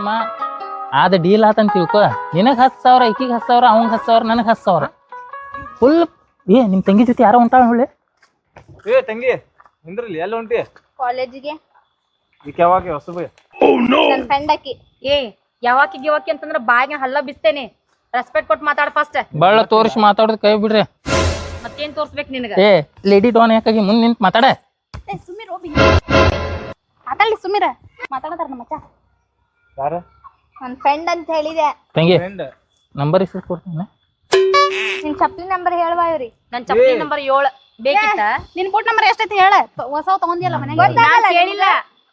ತಮ್ಮ ಆದ ಡೀಲ್ ಆತಂತ ತಿಳ್ಕೊ. ನಿನಗ್ ಹತ್ತು ಸಾವಿರ ಈಕಿಗೆ ಹತ್ತು ಸಾವಿರ ಅವಂಗ ಹತ್ತು ಸಾವಿರ ನನಗೆ ಹತ್ತು ಸಾವಿರ. ಫುಲ್ ಏ ನಿಮ್ಮ ತಂಗಿ ಜೊತೆ ಯಾರೋ ಹೊಂಟಾಳ ಹುಳಿ ಏ ತಂಗಿ ನಿಂದ್ರಲ್ಲಿ ಎಲ್ಲ ಹೊಂಟಿ ಕಾಲೇಜಿಗೆ. ಈಗ ಯಾವಾಗ ಹೊಸಬ? ನನ್ನ ಫ್ರೆಂಡ್ ಆಕಿ. ಏ ಯಾವಾಕಿ ಗಿವಾಕಿ ಅಂತಂದ್ರೆ ಬಾಯಿಗೆ ಹಲ್ಲ ಬಿಸ್ತೇನೆ. ರೆಸ್ಪೆಕ್ಟ್ ಕೊಟ್ಟು ಮಾತಾಡ ಫಸ್ಟ್ ಬಳ್ಳ ತೋರಿಸಿ ಮಾತಾಡೋದು ಕೈ ಬಿಡ್ರಿ. ಮತ್ತೇನ್ ತೋರಿಸ್ಬೇಕು ನಿನಗ? ಏ ಲೇಡಿ ಡಾನ್ ಯಾಕಾಗಿ ಮುಂದೆ ನಿಂತು ಮಾತಾಡ. ಏ ಸುಮೀರ್ ಹೋಗಿ ಮಾತಾಡ್ಲಿ ಸುಮೀರ. ಮಾತಾಡತಾರ ನಮ್ಮ ಮಚ್ಚ ಯಾರ? ನನ್ನ ಫ್ರೆಂಡ್ ಅಂತ ಹೇಳಿದೆ. ತಂಗಿ ಫ್ರೆಂಡ್ ನಂಬರ್ ಇಸ್ ಕೊಡ್ತೀನಿ ನಿನ್ ಚಪ್ಲಿ ನಂಬರ್ ಹೇಳ್ವಾ ಇವ್ರಿ. ನನ್ ಚಪ್ಪಲಿ ನಂಬರ್ ಏಳು. ಬೇಕಿತ್ತ? ನಿನ್ ಬೂಟ್ ನಂಬರ್ ಎಷ್ಟೈತಿ ಹೇಳ? ಹೊಸ ತಗೊಂಡಿಯಲ್ಲ ಮನೆಗೆ? ನಾನ್ ಕೇಳಿಲ್ಲ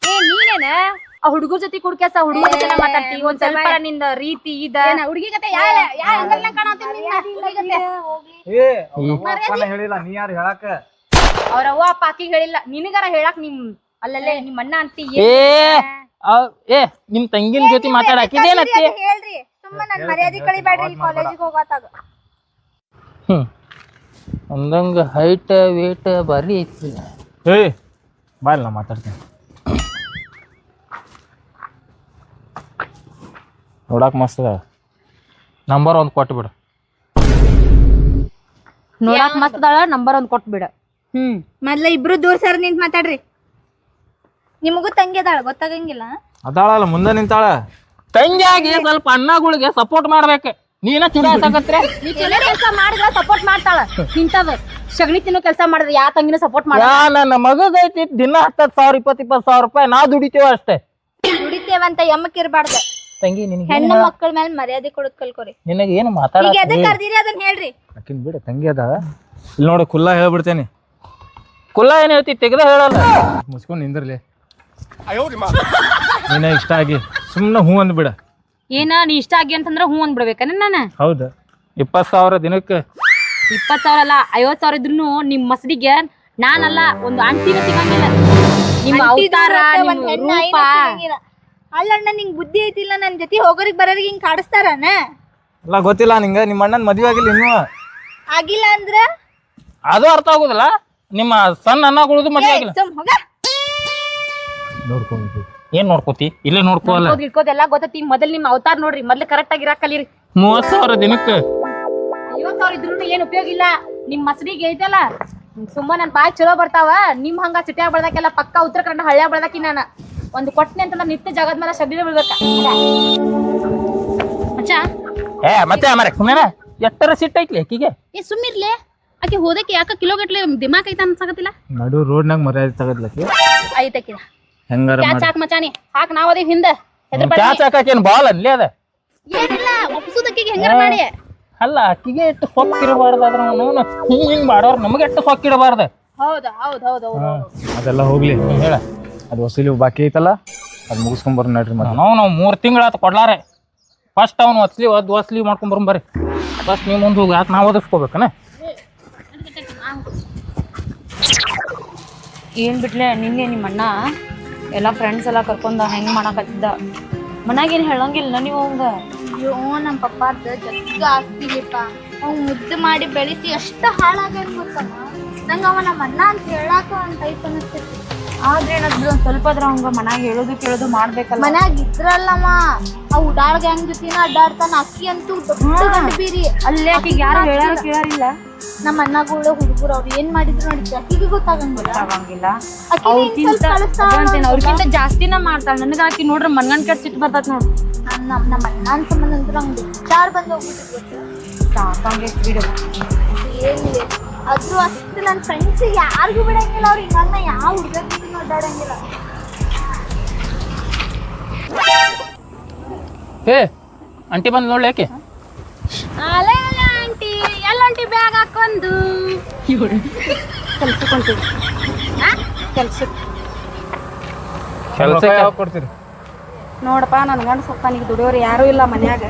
ಏ ನೀನೇನ? ಆ ಹುಡುಗರ ಜೊತೆ ಕುಡ್ಕ್ಯಾಸ ಹುಡುಗರ ಜೊತೆ ಮಾತಾಡ್ತಿ. ಒಂದ್ ಸ್ವಲ್ಪ ನಿಂದ ರೀತಿ ಇದ. ಹುಡುಗಿ ಕತೆ ಯಾ ಯಾ ನಿನ್ನ? ಹುಡುಗಿ ಏ ಅವ್ರ ಅಪ್ಪನ ಹೇಳಿಲ್ಲ. ನೀ ಯಾರು ಹೇಳಕ? ಅವ್ರ ಅವ್ವ ಅಪ್ಪ ಅಕ್ಕಿಗೆ ಹೇಳಿಲ್ಲ. ನಿನಗಾರ ಹೇಳಕ್ ನಿಮ್ ಅಲ್ಲಲ್ಲೇ ನಿಮ್ಮ ಅಣ್ಣ ಅಂತಿ ಏ ಏ ನಿಮ್ ತಂಗಿನ ಜೊತೆ ಮಾತಾಡಾಕಿದೇನತ್ತಿ ಹೇಳ್ರಿ. ಸುಮ್ಮನೆ ನನ್ನ ಮರ್ಯಾದೆ ಕಳಿಬೇಡ್ರಿ ಕಾಲೇಜಿಗೆ ಹೋಗತ್ತಾಗ ಹ್ಮ್. ಅಂದಂಗ ಹೈಟ್ ವೇಟ್ ಬಾರಿ ಐತಿ ಏ ಬಾಯ್ ನಾ ಮಾತಾಡ್ತೀನಿ. ನೋಡಾಕ ಮಸ್ತ್ ಅದ. ನಂಬರ್ ಒಂದು ಕೊಟ್ಟು ಬಿಡು. ನೋಡಾಕ್ ಮಸ್ತ್ ಅದಾಳ ನಂಬರ್ ಒಂದ್ ಕೊಟ್ಟು ಬಿಡ. ಹ್ಮ್. ಮೊದ್ಲ ಇಬ್ರು ದೂರ ಸರ್ ನಿಂತ್ ಮಾತಾಡ್ರಿ. ನಿಮಗೂ ತಂಗಿ ಅದಾಳ ಗೊತ್ತಾಗಂಗಿಲ್ಲ. ಅದಾಳಲ್ಲ ಮುಂದೆ ನಿಂತಾಳ. ತಂಗಿಯಾಗಿ ಸ್ವಲ್ಪ ಅಣ್ಣಗಳಿಗೆ ಸಪೋರ್ಟ್ ಮಾಡ್ಬೇಕು. ನೀನ ಚುನಾಯಿಸಕತ್ರೆ ನೀ ಚಲೋ ಕೆಲಸ ಮಾಡಿದ್ರ ಸಪೋರ್ಟ್ ಮಾಡ್ತಾಳ. ಇಂಥವ್ ಸಗಣಿ ತಿನ್ನೋ ಕೆಲಸ ಮಾಡಿದ್ರೆ ಯಾ ತಂಗಿನ ಸಪೋರ್ಟ್ ಮಾಡ ಯಾ ನನ್ನ ಮಗದೈತಿ ದಿನ ಹತ್ತತ್ತು ಸಾವಿರ ಇಪ್ಪತ್ತು ಇಪ್ಪತ್ತು ಸಾವಿರ ರೂಪಾಯಿ ನಾ ದುಡಿತೇವ ಅಷ್ಟೇ. ದುಡಿತೇವಂತ ಯಮ್ಮಕ್ ಇರಬಾರ್ದ ತಂಗಿ ನಿನಗೆ ಹೆಣ್ಣು ಮಕ್ಕಳ ಮೇಲೆ ಮರ್ಯಾದೆ ಕೊಡೋದ್ ಕಲ್ಕೊರಿ. ನಿನಗೆ ಏನು ಮಾತಾಡ ಈಗ ಎದಕ್ ಕರ್ದಿರಿ ಅದನ್ನ ಹೇಳ್ರಿ. ಆಕಿನ್ ಬಿಡ ತಂಗಿ ಅದ ಇಲ್ಲಿ ನೋಡು ಕುಲ್ಲ ಹೇಳ್ಬಿಡ್ತೇನೆ. ಕುಲ್ಲ ಏನ್ ಹೇಳ್ತಿ? ತೆಗ್ದ ಹೇಳಲ್ಲ. ಮುಚ್ಕೊಂಡು ನಿಂದಿರ್ಲಿ. ನೀನ ಇಷ್ಟ ಆಗಿ ಸುಮ್ಮನೆ ಹೂ ಅಂದ್ಬಿಡ. ಏನ ನೀ ಇಷ್ಟ ಆಗಿ ಅಂತಂದ್ರ ಹೂ ಅಂದ್ಬಿಡ್ಬೇಕನ ನಾನು? ಹೌದು. ಇಪ್ಪತ್ತು ಸಾವಿರ ದಿನಕ್ಕೆ. ಇಪ್ಪತ್ ಸಾವಿರ ಅಲ್ಲ ಐವತ್ತು ಸಾವಿರ ಇದ್ರು ನಿಮ್ಮ ಮಸಡಿಗೆ ನಾನಲ್ಲ ಒಂದು ಅಂಟಿನ ಸಿಗಂಗಿಲ್ಲ. ನಿಮ್ಮ ಅವತಾರ ಒಂದ್ ನಿಮ್ ಹೆಣ್ಣ ರೂಪ. ಅಲ್ಲಣ್ಣ ನಿಂಗ್ ಬುದ್ಧಿ ಐತಿಲ್ಲ ನನ್ನ ಜೊತೆ ಹೋಗೋರಿಗೆ ಬರೋರಿಗೆ ಹಿಂಗ್ ಕಾಡಿಸ್ತಾರನ ಅಲ್ಲ ಗೊತ್ತಿಲ್ಲ ನಿಂಗೆ ನಿಮ್ಮ ಅಣ್ಣನ ಮದುವೆ ಆಗಿಲ್ಲ ಇನ್ನೂ. ಆಗಿಲ್ಲ ಅಂದ್ರ? ಅದು ಅರ್ಥ ಆಗುದಿಲ್ಲ. ನಿಮ್ಮ ಸಣ್ಣ ಅನ್ನಗುಳದು ಮದ್ವೆ ಆಗಿಲ್ಲ. ಸುಮ್ ಹೋಗ. ನೋಡ್ಕೊಂಡು ಏನ್ ನೋಡ್ಕೋತಿ? ಇಲ್ಲೇ ನೋಡ್ಕೋಲ್ಲ ಗೊತ್ತೈತಿ. ಮೊದಲ್ ನಿಮ್ಮ ಅವತಾರ ನೋಡ್ರಿ. ಮೊದ್ಲು ಕರೆಕ್ಟ್ ಆಗಿ ಇರಾಕ್ ಕಲೀರಿ ಮೂವತ್ ಸಾವಿರ ದಿನಕ್ಕೆ. ಐವತ್ ಸಾವಿರ ಇದ್ರು ಏನ್ ಉಪಯೋಗ ಇಲ್ಲ. ನಿಮ್ ಮಸಡಿಗೆ ಐತಲ್ಲ ಸುಮ್ಮ ನನ್ ಬಾಯ್ ಚಲೋ ಬರ್ತಾವ ನಿಮ್ ಹಂಗ ಸಿಟಿಯಾಗ ಬೆಳ್ದಾಕೆಲ್ಲ ಪಕ್ಕ ಉತ್ತರ ಕನ್ನಡ ಹಳ್ಳ್ಯಾಗ ಬೆಳ್ದಾಕಿ ನಾನು. ಒಂದು ಕೊಟ್ಟನೆ ಅಂತ ನಿತ್ಯ ಜಗದ ಮೇಲೆ ಶಬ್ದ ಬೀಳ್ಬೇಕ ಅಚ್ಚ ಏ ಮತ್ತೆ ಮರ ಸುಮ್ಮನೆ ಎಷ್ಟರ ಸಿಟ್ ಐತ್ಲಿ ಆಕಿಗೆ ಏ ಸುಮ್ಮಿರ್ಲೆ ಆಕೆ ಹೋದಕ್ಕೆ ಯಾಕ ಕಿಲೋ ಗಟ್ಲೆ ದಿಮಾಕ್ ಐತ ಅನ್ಸಕತ್ತಿಲ್ಲ. ನಡು ರೋಡ್ನಾಗ ಮರ್ಯಾದೆ ತಗದ್ಲಕ್ಕೆ. ಐತಕಿದ ಹೆಂಗಾರ ಕ್ಯಾಚ್ ಹಾಕ್ ಮಚಾನಿ. ಹಾಕ್ ನಾವ್ ಅದೇ ಹಿಂದ. ಹೆದ್ರ ಬಾಲ್ ಅನ್ಲಿ ಅದ? ಏನಿಲ್ಲ ಒಪ್ಸುದಕ್ಕಿಗೆ ಹೆಂಗಾರ ಮಾಡಿ. ಅಲ್ಲ ಅಕ್ಕಿಗೆ ಎಷ್ಟು ಸೊಕ್ಕ ಇರಬಾರ್ದು ಅದ್ರ ನೋನು ಹಿಂಗ್ ಹಿಂಗ್ ಮಾಡೋರ್ ನಮಗೆ ಎಷ್ಟು ಸೊಕ್ಕ ಇಡಬಾರ್ದು? ಹೌದಾ ಹೌದ್ ಹೌದ್ ಅದೆಲ್ಲ ಹೋಗ್ಲಿ. ಹೇಳ. ಅದು ವಸೂಲಿ ಬಾಕಿ ಐತಲ್ಲ ಅದು ಮುಗಿಸ್ಕೊಂಡ್ ಬರ್ರಿ ನಡ್ರಿ ಮತ್ತೆ. ನಾವು ನಾವು ಮೂರು ತಿಂಗಳಾತು ಕೊಡ್ಲಾರೆ. ಫಸ್ಟ್ ಅವ್ನು ವಸ್ಲಿ ಒದ್ ವಸ್ಲಿ ಮಾಡ್ಕೊಂಡ್ ಬರಂಬರ್ರಿ ಫಸ್ಟ್ ನೀವು ಮುಂದೆ ಹೋಗಿ ಯಾಕೆ ನಾವು ಓದಿಸ್ಕೋಬೇಕನ ಏನ್ ಬಿಟ್ಲೆ ನಿನ್ನೆ ನಿಮ್ಮ ಅಣ್ಣ ಎಲ್ಲ ಫ್ರೆಂಡ್ಸ್ ಎಲ್ಲ ಕರ್ಕೊಂಡ ಹೆಂಗ್ ಮಾಡಕತ್ತಿದ್ದ? ಏನ್ ಹೇಳಂಗಿಲ್ಲ ನೀವು ಅವಂಗ? ಅಯ್ಯೋ, ನಮ್ ಪಪ್ಪಾದ ಜಗ್ಗ ಆಸ್ತಿಲಿಪ್ಪ ಅವ್ನು ಮುದ್ದು ಮಾಡಿ ಬೆಳೆಸಿ ಅಷ್ಟು ಹಾಳಾಗ್ಯಾನ ಗೊತ್ತಮ್ಮ? ನಂಗೆ ಅವ ನಮ್ಮ ಅಂತ ಹೇಳಾಕ ಒಂದು ಟೈಪ್ ಅನಿಸ್ತೈತಿ ಆದ್ರೆ ಏನಾದ್ರು ಒಂದ್ ಸ್ವಲ್ಪ ಅದ್ರ ಅವಂಗ ಮನ್ಯಾಗ ಹೇಳೋದು ಕೇಳೋದು ಮಾಡ್ಬೇಕಲ್ಲ. ಮನ್ಯಾಗ ಇದ್ರಲ್ಲಮ್ಮ ಆ ಉಡಾಳ ಗ್ಯಾಂಗ್ ಜೊತೆನ ಅಡ್ಡಾಡ್ತಾನ ಅಕ್ಕಿ ಅಂತೂ ದೊಡ್ಡ ಗಂಡ ಬೀರಿ ಅಲ್ಲೇ ಆಕಿಗೆ ಯಾರು ಹೇಳಾರ ಕೇಳಾರಿಲ್ಲ. ನಮ್ಮ ಅಣ್ಣಗಳು ಹುಡುಗರು ಅವ್ರು ಏನ್ ಮಾಡಿದ್ರು ನೋಡಿ ಅಕ್ಕಿಗೆ ಗೊತ್ತಾಗಂಗಿಲ್ಲ. ಆಗಂಗಿಲ್ಲ ಅಕ್ಕಿ ಅವ್ರಕ್ಕಿಂತ ಅವ್ರಿಗಿಂತ ಜಾಸ್ತಿನ ಮಾಡ್ತಾಳ. ನನಗ ಆಕಿ ನೋಡ್ರಿ ಮನ್ಗನ್ ಕೆಟ್ಟ ಸಿಟ್ಟು ಬರ್ತದ ನೋಡ್ರಿ ನಮ್ಮ ನಮ್ಮ ಅಣ್ಣನ ಸಂಬಂಧ ಅಂತೂ ಹಂಗೆ. ಚಾರ್ ಬಂದು ಹೋಗ್ಬಿಟ್ಟು ಗೊತ್ತು? ಸಾಕಂಗೆ ಬಿಡು ಏನಿದೆ ಆದ್ರೂ ಅಷ್ಟು ನನ್ನ ಫ್ರೆಂಡ್ಸ್ ಯಾರಿಗೂ ಬಿಡಂಗಿಲ್ಲ ಅವ್ರು ಇನ್ನ ಯಾವ ಹುಡುಗ ಅಡ್ಡಾಡಂಗಿಲ್ಲ ಏ ಅಂಟಿ ಬಂದು ನೋಡ್ಲಿ ಯಾಕೆ? ಅಲೆ ಅಲೆ ಆಂಟಿ ಎಲ್ಲ ಆಂಟಿ ಬ್ಯಾಗ್ ಹಾಕೊಂಡು ಕೆಲ್ಸಕ್ಕೆ ಹೊಂಟಿವಿ ಕೆಲ್ಸಕ್ಕೆ? ಕೆಲಸ ಯಾವಾಗ ಕೊಡ್ತೀರಿ? ನೋಡಪ್ಪ ನನ್ನ ಗಂಡ ಸ್ವಲ್ಪ ನನಗೆ ದುಡಿಯೋರು ಯಾರು ಇಲ್ಲ ಮನ್ಯಾಗ.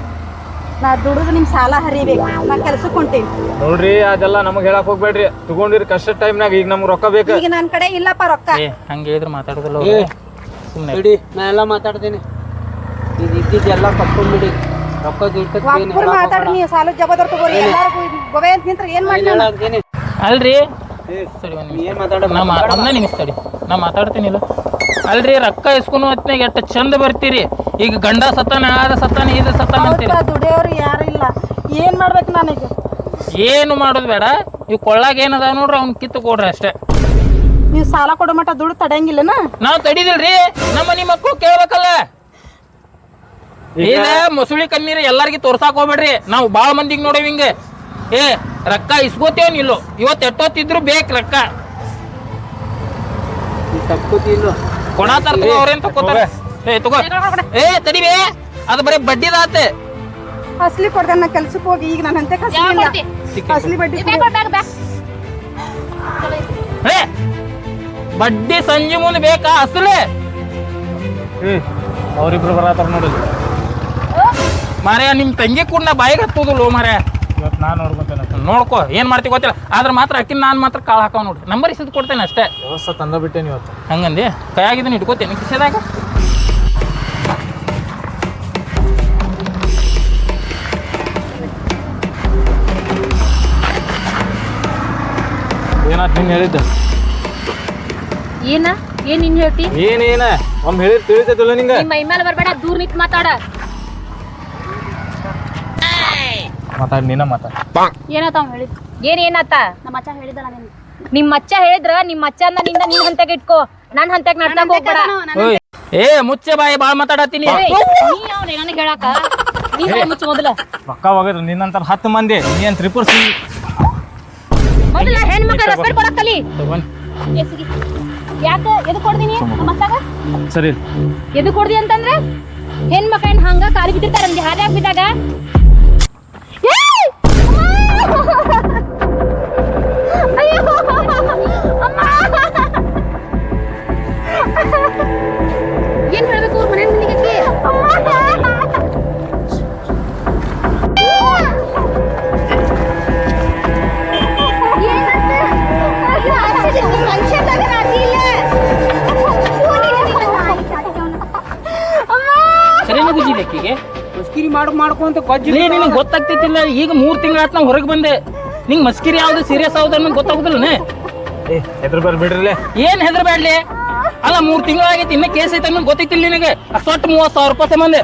ನಾ ದುಡಿದು ನಿಮ್ ಸಾಲ ಹರಿಬೇಕು. ನಾ ಕೆಲ್ಸಕ್ಕೆ ಹೊಂಟೀನಿ. ನೋಡ್ರಿ ಅದೆಲ್ಲ ನಮಗೆ ಹೇಳಕ್ ಹೋಗ್ಬೇಡ್ರಿ. ತಗೊಂಡಿರಿ ಕಷ್ಟ ಟೈಮ್ನಾಗ ಈಗ ನಮ್ಗೆ ರೊಕ್ಕ ಬೇಕು. ಈಗ ನನ್ನ ಕಡೆ ಇಲ್ಲಪ್ಪ ರೊಕ್ಕ. ಹಂಗೇ ಹಂಗೆ ಮಾತಾಡೋದಲ್ಲ ಮಾತಾಡೋದಿಲ್ಲ ಸುಮ್ಮನೆ ಬಿಡಿ ನಾ ಎಲ್ಲ ಮಾತಾಡ್ತೀನಿ. ಇದು ಇದ್ದಿದ್ದೆಲ್ಲ ಕಟ್ಕೊಂಡ್ಬಿಡಿ ರೊಕ್ಕ ಒಬ್ಬರು ಮಾತಾಡ್ರಿ ನೀವು ಸಾಲ ಜಬದರ್ ತಗೋರಿ. ಎಲ್ಲಾರ್ಗು ಗೊವೆ ಅಂತ ನಿಂತ್ರ ಏನ್ ಮಾಡಿ ನಾನು? ಅಲ್ರಿ? ಸರಿ ಒಂದ್ ನಿಮಿಷ. ಏನ್ ಮಾತಾಡ ನಾ ಮಾ- ಒಂದೇ ನಿಮಿಷ ತಡಿ ನಾ ಮಾತಾಡ್ತೀನಿ ಇಲ್ಲ ಅಲ್ರಿ ರೊಕ್ಕ ಇಸ್ಕೊಂಡು ಹೊತ್ನಾಗ ಎಷ್ಟು ಚಂದ ಬರ್ತೀರಿ? ಈಗ ಗಂಡ ಸತ್ತಾನ ಆದ ಸತ್ತಾನ ಇದು ಸತ್ತಾನ ಅಂತೀರಿ. ದುಡಿಯೋರು ಯಾರು ಇಲ್ಲ. ಏನ್ ಮಾಡ್ಬೇಕು ನನಗೆ? ಏನು ಮಾಡೋದು ಬೇಡ. ಇವ್ ಕೊಳ್ಳಾಗ ಏನದ ನೋಡ್ರಿ ಅವ್ನ ಕಿತ್ತು ಕೊಡ್ರಿ ಅಷ್ಟೇ. ನೀವು ಸಾಲ ಕೊಡೋ ಮಟ್ಟ ದುಡ್ಡು ತಡೆಯಂಗಿಲ್ಲನ? ನಾವ್ ತಡಿದಿಲ್ರಿ. ನಮ್ಮ ಮನಿ ಮಕ್ಕಳು ಕೇಳ್ಬೇಕಲ್ಲ. ಈಗ ಮೊಸಳಿ ಕಣ್ಣೀರ್ ಎಲ್ಲಾರ್ಗಿ ತೋರ್ಸಾಕ್ ಹೋಗ್ಬೇಡ್ರಿ. ನಾವು ಬಾಳ ಮಂದಿಗೆ ನೋಡೇವ್ ಹಿಂಗೆ. ಏ ರೊಕ್ಕ ಇಸ್ಕೋತೇವ್ ಇಲ್ಲೋ ಇವತ್ತು ಎಷ್ಟೊತ್ತಿದ್ರು ಬೇಕು ರೊಕ್ಕ. ಕೊಡ ತರ್ತ ಅವ್ರೇನ್ ತಕೋತಾರ ಏ ತಗೋ. ಏ ತಡಿಬೇ. ಅದು ಬರೀ ಬಡ್ಡಿದಾತ ಅಸಲಿ ಕೊಡ್ದೆ ನಾ ಕೆಲ್ಸಕ್ಕೆ ಹೋಗಿ. ಈಗ ನಾನು ಅಂತೆ ಯಾವ ಅಸಲಿ ಬಡ್ಡಿ. ಏ ಬಡ್ಡಿ ಸಂಜೆ ಮುಂದೆ ಬೇಕಾ? ಅಸಲಿ ಅವ್ರಿಬ್ರು ಬರತ್ತಾರ ನೋಡಿ ಮಾರ್ಯ ನಿಮ್ ತಂಗಿ ಕೂಡ ನಾ ಬಾಯಿಗೆ ಹತ್ತೋದಿಲ್ಲ ಮಾರ್ಯ ಇವತ್ತು ನಾನು ನೋಡ್ಕೊಂತೇನೆ ನೋಡ್ಕೋ ಏನ್ ಮಾಡ್ತಿ ಗೊತ್ತಿಲ್ಲ. ಆದ್ರೆ ಮಾತ್ರ ಅಕ್ಕಿನ ನಾನು ಮಾತ್ರ ಕಾಳು ಹಾಕೋ ನೋಡ್ರಿ ನಂಬರ್ ಇಸಿದ್ ಕೊಡ್ತೇನೆ ಅಷ್ಟೇ. ವ್ಯವಸ್ಥೆ ತಂದ ಬಿಟ್ಟೇನಿ ಇವತ್ತು. ಹಂಗಂದಿ? ಕೈಯಾಗಿದ್ದೀನಿ ಇಟ್ಕೋತೇನೆ ಕಿಸೆದಾಗ? ಏನಾತ್ ನೀನ್ ಹೇಳಿದ್ದ? ಏನ? ಏನ್ ನಿನ್ ಹೇಳ್ತಿ? ಏನೇನ? ಒಮ್ಮೆ ಹೇಳಿ ತಿಳಿತೈತಿಲ್ಲ ನಿಂಗೆ? ಮೈ ಮೇಲೆ ಬರಬೇಡ ದೂರ ನಿಂತ್ ಮಾತಾಡ. ಮಾತಾಡ್ ನೀನ ಮಾತಾಡ್. ಏನತ್ತ ಅವ್ನು ಹೇಳಿದ್? ಏನ್ ಏನಾತ? ನಮ್ಮ ಅಚ್ಚ ಹೇಳಿದಲ್ಲ ನಿನ್ ನಿಮ್ ಮಚ್ಚ ಹೇಳಿದ್ರ ನಿಮ್ ಮಚ್ಚ ನಿಂದ ನಿನ್ ಹಂತಕ್ ಇಟ್ಕೋ. ನನ್ ಹಂತಕ್ ನಡ್ಸಕ್ ಹೋಗ್ಬೇಡ. ಓಯ್ ಏ ಮುಚ್ಚೆ ಬಾಯಿ ಬಾಳ್ ಮಾತಾಡತ್ತೀನಿ. ಏಯ್, ನೀ ಅವ್ನ ನನಗೆ ಹೇಳಾಕ? ನೀ ಬಾಯ್ ಮುಚ್ಚು ಮೊದಲ. ರೊಕ್ಕ ಹೋಗಿದ್ರು ನಿನ್ನಂತರ ಹತ್ತು ಮಂದಿ ನೀನ್ ತ್ರಿಪುರ ಸಿ ಮೊದಲ ಹೆಣ್ಮಕ್ಳ ರೆಸ್ಪೆಕ್ಟ್ ಕೊಡಕ್ ಕಲಿ. ಎಸಿಗಿ ಯಾಕ? ಎದು ಕೊಡ್ದೀನಿ? ನಮ್ಮ ಅತ್ತಾಗ ಸರಿ. ಎದು ಕೊಡ್ದಿ ಅಂತಂದ್ರೆ? ಹೆಣ್ಮಕ್ಳ ಏನ್ ಹಂಗ ಕಾಲಿ ಬಿದ್ದಿರ್ತಾರ ನಮ್ಗೆ ಹಾದ್ಯಾಗ ಬಿದ್ದಾಗ. Oh! ಮಾಡ್ ಮಾಡ್ಕೊಂತ ಗೊಜ್ಜಿ ಲೇ ನಿನಗೆ ಗೊತ್ತಾಗ್ತೈತಿಲ್ಲ ಈಗ ಮೂರ್ ತಿಂಗಳ ಆತ್ ಹೊರಗ್ ಹೊರಗೆ ಬಂದೆ. ನಿಂಗೆ ಮಸ್ಕಿರಿ ಯಾವ್ದು ಸೀರಿಯಸ್ ಯಾವ್ದು ಅನ್ನೋದು ಗೊತ್ತಾಗುದಿಲ್ಲ ಏ ಎದ್ರ ಬರ್ ಬಿಡ್ರಲ್ಲೇ ಏನ್ ಹೆದರ್ಬೇಡ್ಲಿ ಅಲ್ಲ ಮೂರ್ ತಿಂಗಳ ಆಗೈತಿ ಇನ್ನ ಕೇಸ್ ಐತೆ ಅನ್ನೋದು ಗೊತ್ತಿತ್ತಿಲ್ಲ ನಿನಗೆ. ಅಷ್ಟೊಟ್ಟು ಮೂವತ್ ಸಾವಿರ ರೂಪಾಯಿ ಸಂಬಂಧ.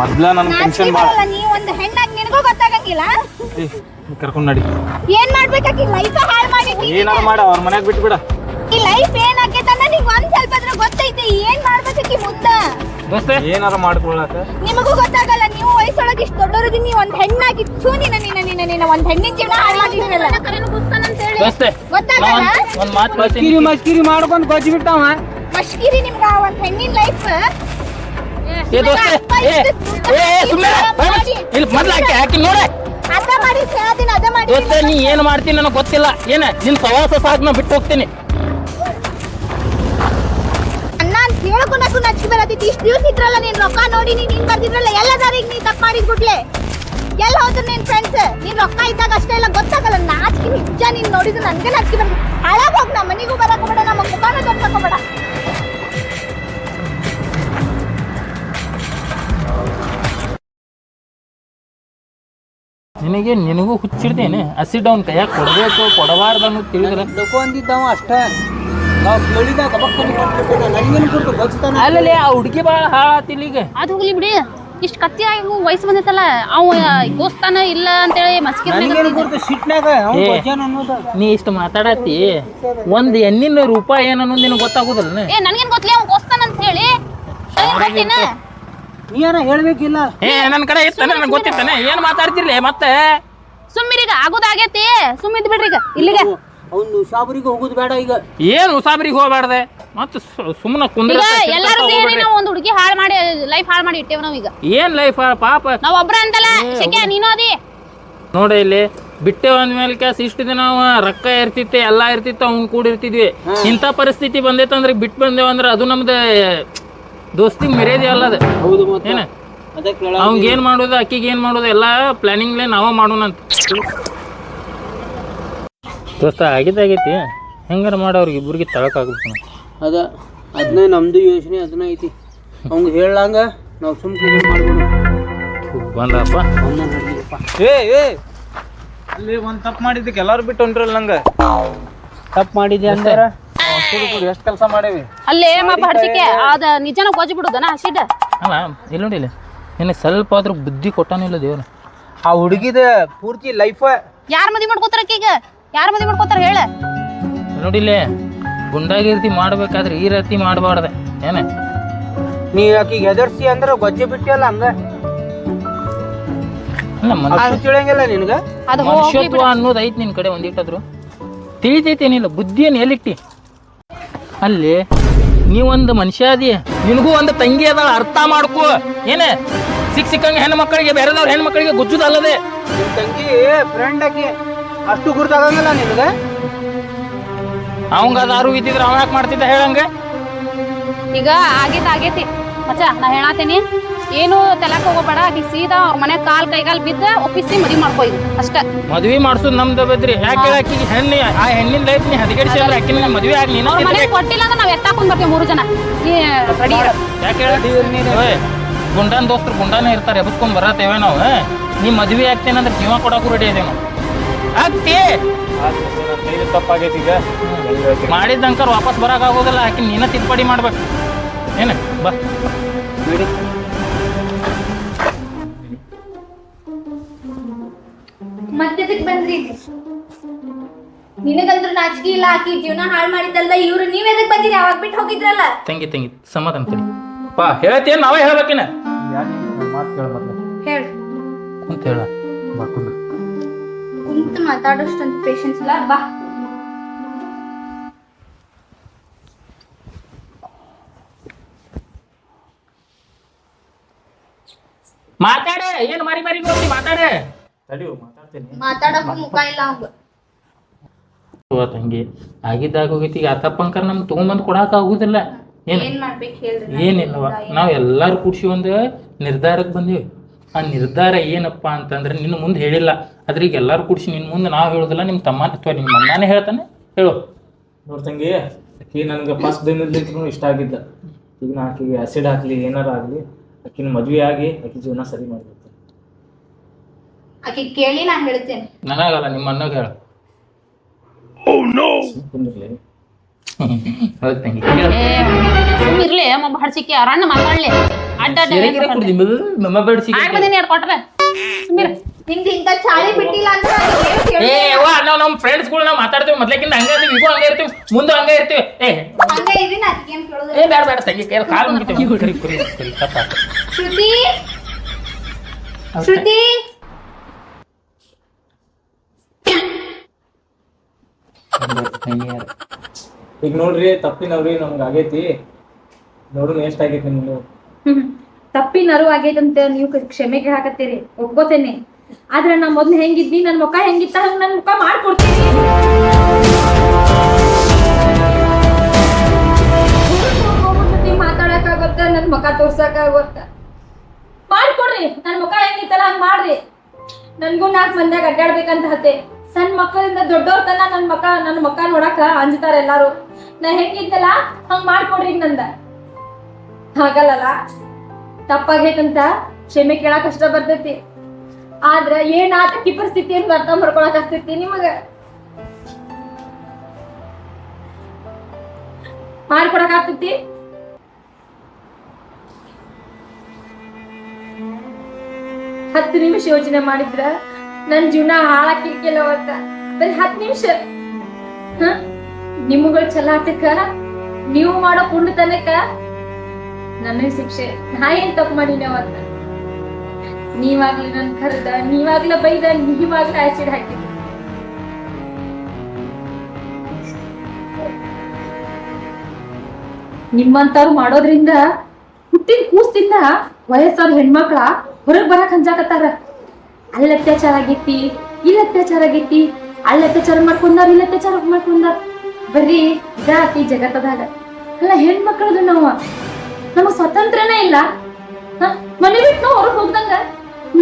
ಮೊದ್ಲ ನನ್ ಟೆನ್ಷನ್ ಮಾಡ. ನೀ ಒಂದು ಹೆಣ್ಣಾಗಿ ನಿನಗೂ ಗೊತ್ತಾಗಂಗಿಲ್ಲ? ಕರ್ಕೊಂಡ್ ನಡಿ. ಏನ್ ಮಾಡ್ಬೇಕಾಕಿ ಲೈಫ್ ಹಾಳು ಮಾಡಿ ಏನಾರ ಮಾಡ ಅವ್ರ ಮನ್ಯಾಗ ಬಿಟ್ಬಿಡ. ಈ ಲೈಫ್ ಏನಾಗೈತೆ ಆಕೈತನ್ನ ನಿಂಗ್ ಒಂದ್ ಸ್ವಲ್ಪ ಆದ್ರೂ ಗೊತ್ತೈತಿ. ಏನ್ ಮಾಡ್ಬೇಕಿ ಮುಂದ? ದೋಸ್ತೆ? ಏನಾರ ಮಾಡ್ಕೊಳಕ? ನಿಮಗೂ ಗೊತ್ತಾಗಲ್ಲ ನೀವು ವಯಸ್ಸೊಳಗೆ ಇಷ್ಟು ದೊಡ್ಡವರಿಗೆ ನೀವು ಒಂದ್ ಹೆಣ್ಣಾಗಿ ಥೂ ನಿನ್ನ ನಿನ್ನ ನಿನ್ನ ನಿನ್ನ ಒಂದ್ ಹೆಣ್ಣಿನ ಜೀವನ ದೋಸ್ತೆ ಗೊತ್ತಾಗಲ್ಲ? ಒಂದ್- ಮಾತು ಮಸ್ಕಿರಿ ಹೇಳ್ತೀನಿ. ಮಸ್ಕಿರಿ ಮಾಡ್ಕೊಂತ ಗೊಜ್ಜಿ ಬಿಟ್ಟಾವ ಮಸ್ಕಿರಿ ನಿಮ್ಗ ಆ ಒಂದ್ ಹೆಣ್ಣಿನ ಲೈಫ್ ಏ ದೋಸ್ತೆ ಏ ಏ ಏ, ಸುಮ್ನೆ ಬಾಯ್ ಮುಚ್ಚಿ. ಇಲ್ಲಿ ಮೊದ್ಲು ಹಾಕಿ ಹಾಕಿ ನೋಡೆ. ಅದ ಮಾಡಿ ಹೇಳ್ತೀನಿ ಅದ ಮಾಡಿ. ದೋಸ್ತೆ ನೀ ಏನ್ ಮಾಡ್ತೀನಿ ನನಗೆ ಗೊತ್ತಿಲ್ಲ. ಏನ ನಿನ್ ಪ್ರವಾಸ ಸಾಕು ನಾ ಬಿಟ್ಟು ಹೋಗ್ತೀನಿ. ಹೇಳ್ಕೊಳಕ್ಕೂ ನಚ್ಕಿ ಬರತೈತಿ ಇಷ್ಟು ದಿವಸ ಇದ್ರಲ್ಲ ನೀನ್ ರೊಕ್ಕ ನೋಡಿ ನೀನ್ ಹಿಂಗ್ ಬರ್ದಿದ್ರಲ್ಲ ಎಲ್ಲದಾರಿಗೆ ನೀ ತಪ್ಪು ಮಾಡಿದ್ ಬಿಟ್ಲೆ ಎಲ್ಲಿ ಹೋದ್ರು ನಿನ್ ಫ್ರೆಂಡ್ಸ್ ನೀನ್ ರೊಕ್ಕ ಇದ್ದಾಗ ಅಷ್ಟೇ ಎಲ್ಲ ಗೊತ್ತಾಗಲ್ಲ. ನಾಚಿಕೆ ನಿಜ ನೀನ್ ನೋಡಿದ್ರೆ ನನ್ಗೆ ನಾಚಿಕೆ ಬರ್ತದೆ ಹಾಳಾಗ್ ಹೋಗ್ ನಮ್ಮ ಮನೆಗೂ ಬರಕ್ ಹೋಗ್ಬೇಡ ನಮ್ಮ ಮುಖಾನ ತೋರ್ಸಕೋಬೇಡ ನಿನಗೆ ನಿನಗೂ ಹುಚ್ಚಿಡ್ತೇನೆ ಅಸಿಡ್ ಅವ್ನ ಕೈಯಾಗ ಕೊಡಬೇಕು ಕೊಡಬಾರ್ದು ಅನ್ನೋದು ತಿಳಿದ್ರೆ ತಗೊಂಡಿದ್ದಾವ ಅಷ್ಟ. ಅಲ್ಲಲ್ಲಿ ಆ ಹುಡುಗಿ ಭಾಳ ಹಾಳಾತಿಲ್ಲ ಈಗ ಅದು ಹೋಗ್ಲಿ ಬಿಡಿ. ಇಷ್ಟು ಕತ್ತಿ ಆಗಿ ವಯಸ್ಸು ಬಂದೈತಲ್ಲ ಅವ ಗೋಸ್ತಾನ ಇಲ್ಲ ಅಂತೇಳಿ ಅವ್ನು ಏ. ನೀ ಇಷ್ಟು ಮಾತಾಡತಿ ಒಂದ್ ಹೆಣ್ಣಿನ ರೂಪಾಯಿ ಏನ ಅನ್ನೋದು ನಿನಗೆ ಗೊತ್ತಾಗುದಿಲ್ಲ ಏ ನನ್ಗೇನ್ ಗೊತ್ತಿಲ್ಲ ಅವ ಗೋಸ್ತಾನ ಅಂತ ಹೇಳಿ ಏನ ಹೇಳ್ಬೇಕಿಲ್ಲ? ಏ ನನ್ನ ಕಡೆ ಇತ್ತಾನೆ ನನಗೆ ಗೊತ್ತಿತ್ತಾನೆ ಏನು ಮಾತಾಡ್ತಿರ್ಲಿ ಮತ್ತೆ? ಸುಮ್ಮಿರಿಗ ಆಗೋದಾಗೈತಿ. ಸುಮ್ಮಿದ್ ಬಿಡ್ರಿ ಈಗ ಇಲ್ಲಿಗೆ. ಅವ್ನು ಶಾಬರಿಗೆ ಹೋಗುದು ಬೇಡ ಈಗ. ಏನು ಉಸಾಬರಿಗೆ ಹೋಗ್ಬಾರ್ದೆ? ಮತ್ತೆ ಸುಮ್ಮನೆ ಕುಂದ್ರ ಈಗ ಎಲ್ಲಾರು ಸೇರಿ ನಾವು ಒಂದ್ ಹುಡುಗಿ ಹಾಳು ಮಾಡಿ ಲೈಫ್ ಹಾಳು ಮಾಡಿ ಇಟ್ಟೇವ್ ನಾವ್ ಈಗ. ಏನ್ ಲೈಫ್ ಪಾಪ. ನಾವ್ ಒಬ್ರ ಅಂತಲ್ಲ ಶಕ್ಯ ನೀನು ಅದಿ. ನೋಡಿ ಇಲ್ಲಿ ಬಿಟ್ಟೆ ಅಂದ್ಮೇಲೆ ಕ್ಯಾಸ್ ಇಷ್ಟು ದಿನ ಅವ ರೊಕ್ಕ ಇರ್ತಿತ್ತೆ ಎಲ್ಲಾ ಇರ್ತಿತ್ತು ಅವ್ನ್ ಕೂಡಿರ್ತಿದ್ವಿ ಇಂಥ ಪರಿಸ್ಥಿತಿ ಬಂದೈತಂದ್ರೆ ಬಿಟ್ಟು ಬಂದೇವ ಅಂದ್ರೆ ಅದು ನಮ್ದು ದೋಸ್ತಿ ಮೆರೇದಿ ಅಲ್ಲದ ಹೌದು ಮತ್ತೆ. ಏನ? ಅದಕ್ಕೆ ಕೇಳ ಅವಂಗ ಏನ್ ಮಾಡೋದು ಅಕ್ಕಿಗೆ ಏನ್ ಮಾಡೋದು ಎಲ್ಲ ಪ್ಲಾನಿಂಗ್ಲೇ ನಾವ ಮಾಡೋಣಂತ. ದೋಸ್ತ ಆಗಿದ್ದಾಗೈತಿ ಹೆಂಗಾರ ಮಾಡಿ ಅವ್ರಿಗೆ ಇಬ್ಬರಿಗೆ ತಳಕಾಗ್ಬೇಕು ಅದ ಅದನ್ನ ನಮ್ಮದು ಯೋಚನೆ ಅದನ್ನ ಐತಿ. ಅವ್ಗೆ ಹೇಳಂಗ ನಾವು ಸುಮ್ಮನೆ ಮಾಡ್ಬೋದು. ಬಂದಪ್ಪ ಏ ಏ. ಅಲ್ಲಿ ಒಂದ್ ತಪ್ಪು ಮಾಡಿದ್ದಕ್ಕೆ ಎಲ್ಲರೂ ಬಿಟ್ಟು ಹೊಂಟ್ರಲ್ಲ ನಂಗ? ತಪ್ಪು ಮಾಡಿದ್ದೆ ಅಂದ್ರೆ? ಎಷ್ಟು ಕೆಲಸ ಮಾಡೇವಿ? ಅಲ್ಲೇ ಅದ ನಿಜನ ಬಿಡುದನ ಅಲ್ಲ ನೋಡಿ ಇಲ್ಲ. ನಿನಗೆ ಸ್ವಲ್ಪ ಆದ್ರೂ ಬುದ್ಧಿ ಕೊಟ್ಟಾನಿಲ್ಲ ದೇವ್ರು. ಆ ಹುಡುಗಿದ ಪೂರ್ತಿ ಲೈಫ್ ಯಾರ್ ಮದಿ ಮಾಡ್ಕೋತಾರ ಈಗ ಯಾರ್ ಮದುವೆ ಮಾಡ್ಕೋತಾರ ಹೇಳ? ನೋಡಿಲ್ಲ ಗುಂಡಾಗಿರ್ತಿ ಮಾಡ್ಬೇಕಾದ್ರೆ ಈ ರೀತಿ ಮಾಡಬಾರ್ದೆ ಏನ? ನೀ ಆಕಿಗೆ ಎದರ್ಸಿ ಅಂದ್ರೆ ಗೊಜ್ಜೆ ಬಿಟ್ಟಿಯಲ್ಲ ಹಂಗ? ಅಲ್ಲ ಮನುಷ್ಯ ಅಷ್ಟು ತಿಳಿಯಂಗಿಲ್ಲ ನಿನಗ? ಅದು ಹೋಗ್ಲಿ ಮನುಷ್ಯತ್ವ ಅನ್ನೋದು ಐತಿ ನಿನ್ ಕಡೆ ಒಂದಿಟ್ಟಾದ್ರು. ತಿಳಿತೈತೇನಿಲ್ಲ ಬುದ್ಧಿಯನ್ನು ಎಲ್ಲಿಟ್ಟಿ? ಅಲ್ಲಿ ನೀವೊಂದು ಮನುಷ್ಯ ಅದಿ ನಿನಗೂ ಒಂದು ತಂಗಿ ಅದಾಳ ಅರ್ಥ ಮಾಡ್ಕೋ ಏನ? ಸಿಕ್ಕ ಸಿಕ್ಕಂಗೆ ಹೆಣ್ಮಕ್ಳಿಗೆ ಮಕ್ಕಳಿಗೆ ಬೇರೆದವ್ರ ಹೆಣ್ಣು ಮಕ್ಕಳಿಗೆ ಗುಜ್ಜುದಲ್ಲದೆ. ನಿನ್ ತಂಗಿ ಫ್ರೆಂಡ್ ಆಕಿ. ಅಷ್ಟು ಗುರ್ತಾಗಂಗಿಲ್ಲ ನಿಮಗೆ ಅವಂಗ ದಾರು ಇದ್ದಿದ್ರೆ ಅವ ಯಾಕೆ ಮಾಡ್ತಿದ್ದ ಹೇಳಂಗೆ ಈಗ ಆಗಿದ್ ಆಗೈತಿ. ಮಚ್ಚ ನಾ ಹೇಳಾತೀನಿ. ಏನು ತಲಕ್ ಹೋಗೋಬೇಡ ಆಕಿ ಸೀದಾ ಅವ್ರ ಮನೆ ಕಾಲ್ ಕೈಗಾಲ್ ಬಿದ್ದ ಒಪ್ಪಿಸಿ ಮದಿ ಮಾಡ್ಕೊ ಅಷ್ಟ. ಮದ್ವಿ ಮಾಡ್ಸೋದು ನಮ್ದು ಬದ್ರಿ ಯಾಕೆ ಹೇಳಾಕಿ ಹೆಣ್ಣು ಆ ಹೆಣ್ಣಿನ ಲೈಫ್ ನೀ ಹದಗೆಡಿಸಿ ಅಂದ್ರೆ ಆಕಿನ ಮದ್ವೆ ಆಗ್ಲಿ. ಅವ್ರ ಮನೆ ಕೊಟ್ಟಿಲ್ಲ ಅಂದ್ರೆ ನಾವ್ ಎತ್ತಾಕೊಂಡ್ ಬರ್ತೀವಿ ಮೂರು ಜನ. ನೀ ರೆಡಿ ಇರು. ಯಾಕೆ ಹೇಳ? ಗುಂಡಾನ್ ದೋಸ್ತರು ಗುಂಡಾನೇ ಇರ್ತಾರೆ. ಎಬ್ಸ್ಕೊಂಡ್ ಬರತ್ತೇವೆ ನಾವು ನೀ ಮದ್ವೆ ಆಗ್ತೇನೆ ಅಂದ್ರೆ ಜೀವ ಕೊಡಕ್ಕೂ ರೆಡಿ ಇದೆ ನಾವು. ಆಗ್ತಿ ತಪ್ಪಾಗೈತಿ ಈಗ? ಮಾಡಿದಂಕರ್ ವಾಪಸ್ ಬರಕ್ ಆಗೋದಿಲ್ಲ ಆಕಿ ನೀನ ತಿದ್ದುಪಡಿ ಮಾಡ್ಬೇಕು. ಏನ ಬಾ. ಮತ್ತೆದಕ್ ಬಂದ್ರಿ. ನಿನಗಂದ್ರೂ ನಾಚಿಕೆ ಇಲ್ಲ ಆಕಿ ಜೀವನ ಹಾಳು ಮಾಡಿದ್ದಲ್ಲ ಇವ್ರು ನೀವ್ ಎದಕ್ ಬಂದಿರಿ? ಅವಾಗ ಬಿಟ್ಟು ಹೋಗಿದ್ರಲ್ಲ. ತಂಗಿ ತಂಗಿ ಸಮಾಧಾನ ತಡಿ. ಪಾ ಹೇಳ್ತೀನಿ ನಾವೇ ಹೇಳ್ಬೇಕಿನ ಮಾತು ಕೇಳ ಮೊದ್ಲು ಹೇಳ. ಅಂತ ಹೇಳ ಬರ್ಕೊಂಡು ಕುಂತು ಮಾತಾಡೋಷ್ಟೊಂದು ಪೇಷನ್ಸ್ ಇಲ್ಲ ಬಾ. ಮಾತಾಡ ಏನ್ ಮಾರಿ ಮಾರಿ ಬರ್ತಿ ಮಾತಾಡ. ತಡಿಯು ಮಾತಾಡ್ತೀನಿ. ಮಾತಾಡಕ್ಕೂ ಮುಖ ಇಲ್ಲ ಅವಂಗ ಓ ತಂಗಿ ಆಗಿದ್ದಾಗ ಹೋಗೈತಿ ಈಗ ಆತಪ್ಪಂಕರ್ ನಮ್ಗೆ ತಗೊಂಬಂದು ಕೊಡಾಕ ಆಗುದಿಲ್ಲ. ಏನ್? ಏನ್ ಮಾಡ್ಬೇಕು ಹೇಳ್ರಿ ಏನಿಲ್ಲವ ನಾವು ಎಲ್ಲಾರು ಕೂಡ್ಸಿ ಒಂದು ನಿರ್ಧಾರಕ್ಕೆ ಬಂದೀವಿ. ಆ ನಿರ್ಧಾರ ಏನಪ್ಪ ಅಂತಂದ್ರೆ ನಿನ್ನ ಮುಂದೆ ಹೇಳಿಲ್ಲ. ಆದ್ರೆ ಈಗ ಎಲ್ಲಾರು ಕೂಡಿಸಿ ನಿನ್ನ ಮುಂದೆ ನಾವು ಹೇಳೋದಿಲ್ಲ ನಿಮ್ಮ ತಮ್ಮ ಅಥವಾ ನಿಮ್ಮ ಅಣ್ಣನೇ ಹೇಳ್ತಾನೆ ಹೇಳು. ನೋಡ್ತಂಗಿ ಆಕಿ ನನ್ಗೆ ಫಸ್ಟ್ ದಿನದಿಂದ ಇಷ್ಟ ಆಗಿದ್ದ. ಈಗ ನಾ ಆಕಿಗೆ ಆಸಿಡ್ ಹಾಕ್ಲಿ ಏನಾರ ಆಗ್ಲಿ ಆಕಿನ ಮದ್ವೆ ಆಗಿ ಆಕಿ ಜೀವನ ಸರಿ ಮಾಡ್ಬೇಕು. ಆಕಿ ಕೇಳಿ ನಾ ಹೇಳ್ತೇನೆ. ನನಗಲ್ಲ ನಿಮ್ಮ ಅಣ್ಣಗೆ ಹೇಳು. ಕುಂದಿರ್ಲಿ ಹೌದು ತಂಗಿ ಅರಣ್ಣ ಮಾತಾಡ್ಲಿ. ಅಡ್ಡ ಅಡ್ಡ ಸಿರಗಿರ ಕುಡ್ದಿ ಮಮ್ಮ ಬೇಡ್ಸಿ ಆಡ್ ಬಂದಿನಿ ಎರಡು ಕೊಟ್ರೆ. ಸುಮ್ಮಿರ ನಿಮ್ದು ಇಂಥ ಚಾಳಿ ಬಿಟ್ಟಿಲ್ಲ ನಾನು ಏನು ಏ ಕೇಳ್ತೀನಿ. ವಾ ನಾವು ನಮ್ಮ ಫ್ರೆಂಡ್ಸ್ಗಳು ನಾವು ಮಾತಾಡ್ತೀವಿ ಮೊದ್ಲಕ್ಕಿಂತ ಹಂಗ ಇರ್ತೀವಿ ಈಗ ಹಂಗೆ ಇರ್ತೀವಿ ಮುಂದೆ ಹಂಗೆ ಇರ್ತೀವಿ. ಏ. ಹಂಗೆ ಇರಿ ನಾ ಆಕಿಗೇನ್ ಕೇಳೋದು? ಏ ಬೇಡ ಬೇಡ ತಂಗಿ ಕೈಯಲ್ಲಿ ಕಾಲು ಮುಗಿತೀವಿ ಕರಿ ಕರಿ ಕರಿ ತಪ್ಪಾತು ಶ್ರುತಿ? ಶ್ರುತಿ? ತಂಗಿ ಯಾರು? ಈಗ ನೋಡ್ರಿ ತಪ್ಪಿನವ್ರಿ ನಮ್ಗೆ ಆಗೈತಿ. ನೋಡು ಎಷ್ಟ್ ಆಗೈತಿ ನಿಮ್ದು ತಪ್ಪಿನ ಅರಿವು ಆಗೈತಂತ ನೀವು ಕ್ಷಮೆ ಹಾಕತ್ತೀರಿ. ಒಪ್ಕೋತೇನೆ. ಆದ್ರೆ ನಾ ಮೊದ್ಲು ಹೆಂಗಿದ್ನಿ ನನ್ನ ಮುಖ ಹೆಂಗಿತ್ತ ಹಂಗ ನನ್ನ ಮುಖ ಮಾಡ್ಕೊಡ್ತೀನಿ. ಮಾತಾಡಕ್ಕಾಗತ್ತ ನನ್ನ ಮುಖ ತೋರ್ಸಕ್ಕಾಗತ್ತ? ಮಾಡ್ಕೊಡ್ರಿ ನನ್ನ ಮುಖ ಹೆಂಗಿತ್ತಲ್ಲ ಹಂಗ ಮಾಡ್ರಿ. ನನ್ಗೂ ನಾಲ್ಕು ಮಂದ್ಯಾಗ ಅಡ್ಡಾಡ್ಬೇಕಂತ ಹತ್ತೆ. ಸಣ್ಣ ಮಕ್ಕಳಿಂದ ದೊಡ್ಡವ್ರ ತನ ನನ್ನ ಮಕ್ಕ ನನ್ನ ಮಕ್ಕ ನೋಡಕ ಅಂಜತಾರ ಎಲ್ಲಾರು. ನಾ ಹೆಂಗಿದ್ದಲ್ಲ, ಹಂಗ್ ಮಾಡ್ಕೊಡ್ರಿ ನಂದ. ಹಾಗಲ್ಲಲ್ಲ, ತಪ್ಪಾಗೈತಂತ ಕ್ಷಮೆ ಕೇಳಕ್ ಕಷ್ಟ ಬರ್ತೈತಿ. ಆದ್ರ ಏನ್ ಆತಕ್ಕಿ ಪರಿಸ್ಥಿತಿ ಅಂತ ಅರ್ಥ ಮಾಡ್ಕೊಳಕ್ ಆಗ್ತೈತಿ ನಿಮಗ. ಮಾಡ್ಕೊಡಕ್ ಆಗ್ತೈತಿ? ಹತ್ತು ನಿಮಿಷ ಯೋಚನೆ ಮಾಡಿದ್ರ ನನ್ ಜೀವನ ಹಾಳಾಕಿರ್ಕಿಲ್ಲ ಅವತ್ತ. ಬರೀ ಹತ್ತು ನಿಮಿಷ. ಹ? ನಿಮ್ಮಗಳ ಚಲಾಟಕ್ಕ ನೀವು ಮಾಡೋ ಪುಣ್ಯತನಕ ನನ್ನ ಶಿಕ್ಷೆ. ನಾ ಏನ್ ತಪ್ಪು ಮಾಡಿನ ಅವತ್ತ? ನೀವಾಗ್ಲಿ ನನ್ ಕರೆದ, ನೀವಾಗ್ಲ ಬೈದ, ನೀವಾಗ್ಲ ಆಸಿಡ್ ಹಾಕಿದ. ನಿಮ್ಮಂತವ್ರು ಮಾಡೋದ್ರಿಂದ ಹುಟ್ಟಿನ ಕೂಸ್ತಿಂದ ವಯಸ್ಸಾದ ಹೆಣ್ಮಕ್ಳ ಹೊರಗ್ ಬರಕ್ ಹಂಜಾಕತ್ತಾರ ಅಲ್ಲಿ ಅತ್ಯಾಚಾರ ಆಗೈತಿ, ಇಲ್ಲಿ ಅತ್ಯಾಚಾರ ಆಗೈತಿ, ಅಲ್ಲಿ ಅತ್ಯಾಚಾರ ಮಾಡ್ಕೊಂಡಾರ ಇಲ್ಲಿ ಅತ್ಯಾಚಾರ ಮಾಡ್ಕೊಂಡಾರ ಬರ್ರಿ ಇದಾಕಿ ಜಗತ್ತದಾಗ. ಅಲ್ಲ, ಹೆಣ್ಮಕ್ಳದು ನಾವ. ನಮಗ್ ಸ್ವತಂತ್ರನೇ ಇಲ್ಲ. ಮನೆ ಬಿಟ್ಟು ನಾವು ಹೊರಗೆ ಹೋಗ್ದಂಗ?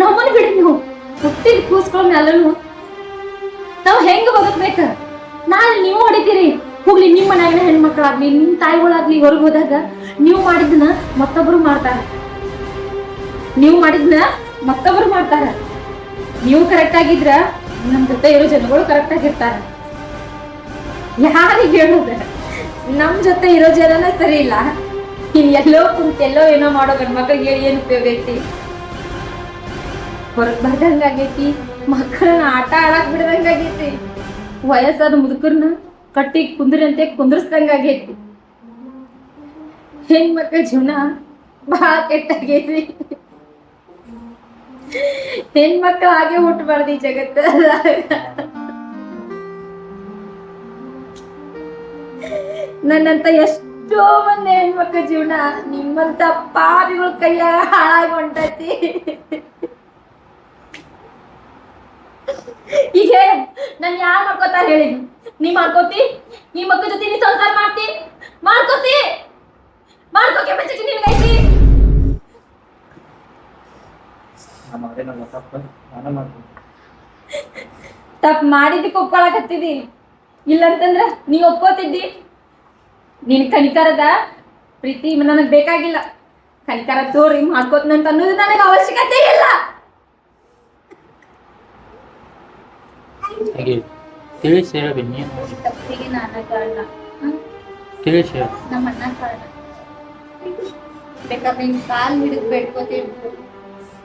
ನಮ್ಮನ್ ಬಿಡಿ ನೀವು. ಹುಟ್ಟಿದ ಕೂಸ್ಕೊಂಡ್ಮೆಲ್ಲನು ನಾವ್ ಹೆಂಗ ಬದುಕ್ಬೇಕ? ನಾಳೆ ನೀವು ಹೊಡಿತೀರಿ. ಹೋಗ್ಲಿ ನಿಮ್ಮ ಮನ್ಯಾಗಿನ ಹೆಣ್ಮಕ್ಳಾಗ್ಲಿ, ನಿಮ್ ತಾಯಿಗಳಾಗ್ಲಿ ಹೊರಗೆ ಹೋದಾಗ ನೀವು ಮಾಡಿದ್ನ ಮತ್ತೊಬ್ರು ಮಾಡ್ತಾರ. ನೀವು ಮಾಡಿದ್ನ ಮತ್ತೊಬ್ರು ಮಾಡ್ತಾರ. ನೀವು ಕರೆಕ್ಟ್ ಆಗಿದ್ರ ನಮ್ ಜೊತೆ ಇರೋ ಜನಗಳು ಕರೆಕ್ಟ್ ಆಗಿರ್ತಾರ. ಯಾರಿಗೆ ಹೇಳುದ? ನಮ್ಮ ಜೊತೆ ಇರೋ ಜನನ ಸರಿ ಇಲ್ಲ. ಇನ್ ಎಲ್ಲೋ ಏನೋ ಮಾಡೋ ಗಂಡ್ ಮಕ್ಳಿಗೆ ಹೇಳಿ ಏನು ಉಪಯೋಗ ಐತಿ? ಹೊರಗ್ ಬರ್ದಂಗಾಗೈತಿ ಮಕ್ಕಳನ್ನ ಆಟ ಆಡಕ್ ಬಿಡ್ದಂಗ ಆಗೈತಿ. ವಯಸ್ಸಾದ ಮುದುಕರನ್ನ ಕಟ್ಟಿ ಕುಂದ್ರಂತೆ ಅಂತ ಕುಂದ್ರಸ್ದಂಗ ಆಗೈತಿ. ಹೆಣ್ಮಕ್ಳ ಜೀವನ ಬಹಳ ಕೆಟ್ಟಾಗೈತಿ ಹೆಣ್ಮಕ್ಳು ಹಾಗೆ ಹುಟ್ಟಬಾರ್ದು ಈ ಜಗತ್ತ ನನ್ನಂತ ಎಷ್ಟೋ ಮಂದಿ ಹೆಣ್ಮಕ್ಳ ಜೀವನ ನಿಮ್ಮಂತ ಪಾಪಿಗಳ ಕೈಯಾಗ ಹಾಳಾಗಿ ಹೊಂಟೈತಿ ಈಗ ನನ್ ಯಾರು ಮಾಡ್ಕೋತಾರ ಹೇಳಿ ನೀ ಮಾಡ್ಕೋತಿ? ಈ ಮಕ್ಕಳ ಜೊತೆ ನೀ ಸಂಸಾರ ಮಾಡ್ತಿ? ಮಾಡ್ಕೋತಿ? ಮಾಡ್ಕೋ ಕೆಪಾಸಿಟಿ ನಿನ್ಗೈತಿ? ನಾ ತಪ್ಪು ಮಾಡಿದ್ದಕ್ಕೆ ಒಪ್ಕೊಳಕತ್ತಿದಿ. ಇಲ್ಲಂತಂದ್ರ ನೀ ಒಪ್ಕೋತಿದ್ದಿ? ನಿನ್ ಕನಿಕರದ ಪ್ರೀತಿ ನನಗ್ ಬೇಕಾಗಿಲ್ಲ. ಕನಿಕರ ತೋರಿ ಮಾಡ್ಕೋತನಂತ ಅನ್ನೋದು ನನಗೆ ಅವಶ್ಯಕತೆ ಇಲ್ಲ. ಹಾಗೆ ತಿಳಿಸಿ ಹೇಳಿ ನೀನು ತಪ್ಪಿಗೆ ನಾನ ಕಾರಣ. ತಿಳಿಸಿ ಹೇಳಿ. ನಮ್ಮ ಅಣ್ಣ ಕಾರಣ. ಬೇಕಾದ್ರೆ ನಿನ್ ಕಾಲ್ ಹಿಡಿದು ಬೇಡ್ಕೋತೀವಿ.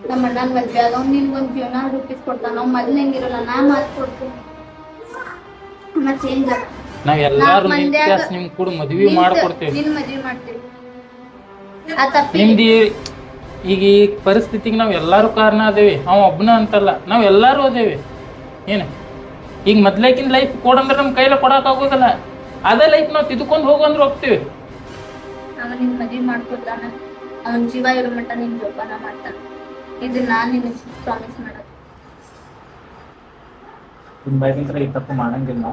ನಮ್ಮ ಅಣ್ಣನ ಮದ್ವೆ ಆಗ ನಿನ್ಗೊಂದು ಜೀವನ ರೂಪಿಸ್ಕೊಡ್ತಾನ ಮೊದ್ಲು ಹೆಂಗಿರಲ್ಲ ನಾ ಮಾತು ಕೊಡ್ತೀನಿ. ಚೇಂಜ್ ಆಗ ನಾವ್ ಎಲ್ಲಾರು ನಾಲ್ಕ್ ನಿಮ್ ಮಂದ್ಯಾಗ- ಕ್ಲಾಸ್ ನಿಮ್ ಕೂಡ ಮದ್ವಿ ಮಾಡ್ಕೊಡ್ತೇವೆ. ನಿನ್ ಮದ್ವೆ ಮಾಡ್ತೀವಿ. ಆ ತಪ್ಪಿಗೆ ನಿಮ್ದು ಈ- ಈಗ ಈ ಪರಿಸ್ಥಿತಿಗೆ ನಾವ್ ಎಲ್ಲಾರು ಕಾರಣ ಅದೇವಿ. ಅವ ಒಬ್ಬನ ಅಂತಲ್ಲ ನಾವ್ ಎಲ್ಲಾರು ಅದೇವಿ. ಏನು? ಈಗ ಮೊದ್ಲೇಕಿನ ಲೈಫ್ ಕೊಡಂದ್ರೆ ನಮ್ ಕೈಲ ಕೊಡಕ್ ಆಗೋದಿಲ್ಲ. ಅದೇ ಲೈಫ್ ನಾವ್ ತಿದ್ಕೊಂಡ್ ಹೋಗಂದ್ರೆ ಹೋಗ್ತೀವಿ. ಅವ ನಿನ್ ಮದ್ವೆ ಮಾಡ್ಕೊಡ್ತಾನ. ಅವನ್ ಜೀವ ಇರೋ ಮಟ್ಟ ನಿನ್ ಜೋಪಾನ ಮಾಡ್ತಾನ. ಇದು ನಾನ್ ನಿನ್ ಪ್ರಾಮಿಸ್ ಮಾಡೋದು ನಿಮ್ಮ ಬೈಕಿಂತ ಈ ತಪ್ಪು ಮಾಡಂಗಿಲ್ಲ.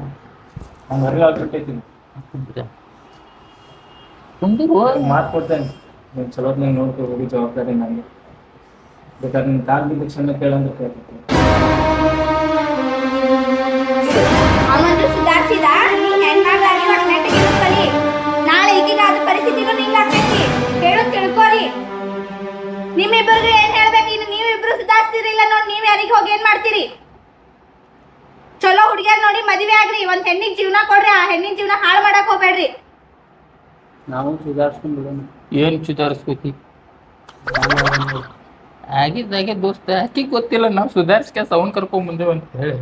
ಅವ್ನು ಅರಿವು ಆಗ್ಬಿಟ್ಟೈತಿ ಮಾತು ಕೊಡ್ತೇನೆ. ನೀನು ಚಲೋ ನೀನು ನೋಡ್ಕೊ ಹೋಗಿ ಜವಾಬ್ದಾರಿ ನನಗೆ ಬೇಕಾದ್ರೆ ನಿನ್ನ ಕಾಲ್ ಬಿದ್ದ ಕ್ಷಮೆ ಕೇಳಂದ್ರೆ ಕೇಳ್ತೀನಿ ಅವನಂತೂ ಸುಧಾರಿಸಿದ? ನೀ ಹೆಣ್ಣಾಗಿ ಹೊಟ್ಟೆಗೆ ಕಲಿ ನಾಳೆ ಈಗೀಗ ಅದ ಪರಿಸ್ಥಿತಿನೂ ನಿಂಗೆ ಆಗ್ತೈತಿ ಹೇಳು ತಿಳ್ಕೊರಿ ನಿಮ್ಮಿಬ್ಬರಿಗೆ ಏನ್ ಹೇಳ್ಬೇಕು? ಇನ್ನು ನೀವಿಬ್ರು ಸುಧಾರಿಸ್ತೀರಿ ಇಲ್ಲ ನೋಡಿ ನೀವ್ ಯಾರಿಗೆ ಹೋಗಿ ಏನ್ ಮಾಡ್ತೀರಿ? ಹುಡುಗಿಯರ್ ನೋಡಿ ಮದುವೆ ಆಗ್ರಿ ಒಂದ್ ಹೆಣ್ಣಿಗೆ ಜೀವನ ಕೊಡ್ರಿ ಆ ಹೆಣ್ಣಿನ ಜೀವನ ಹಾಳು ಮಾಡಕ್ ಹೋಗ್ಬೇಡ್ರಿ. ನಾವು ಸುಧಾರಿಸ್ಕೊಂಡ್ ಬಿಡೋಣ ಏನ್ ಸುಧಾರಿಸ್ಕೋತಿ? ಆಗಿದ್ದಾಗೆ ದೋಸ್ತ ಆಕಿ ಗೊತ್ತಿಲ್ಲ ನಾವು ಸುಧಾರಿಸ್ಕ ಸೌಂಡ್ ಕರ್ಕೊಂಡ್ ಮುಂದೆ ಅಂತ ಹೇಳಿ.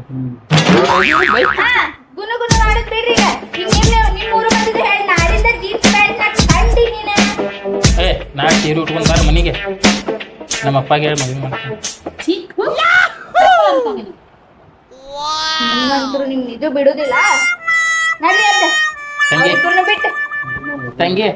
ಹಾ, ಗುನು ಗುನು ಮಾಡೋದ್ ಬಿಡ್ರಿ ಈಗ. ಈಗ ನಿಮ್ ಊರು ಬಂದಿದ್ದು ಹೇಳಿ ನಾಳಿಂದ ಜೀನ್ಸ್ ಪ್ಯಾಂಟ್ ಕಂಡಿ ನೀನು. ಏ ನಾ ಸೀರೆ ಉಟ್ಕೊಂಡ್ ಬಾರ ಮನೆಗೆ. ನಮ್ಮ ಅಪ್ಪಗೆ ಹೇಳಿ ಮದ್ವೆ ಮಾಡ್ತೀನಿ. ನಿಮ್ಮಂತರು ನಿಮ್ ನಿಜ ಬಿಡುದಿಲ್ಲ? ನಡಿ ಅದ ತಂಗಿ. ಬಿಟ್ಟು. ತಂಗಿ.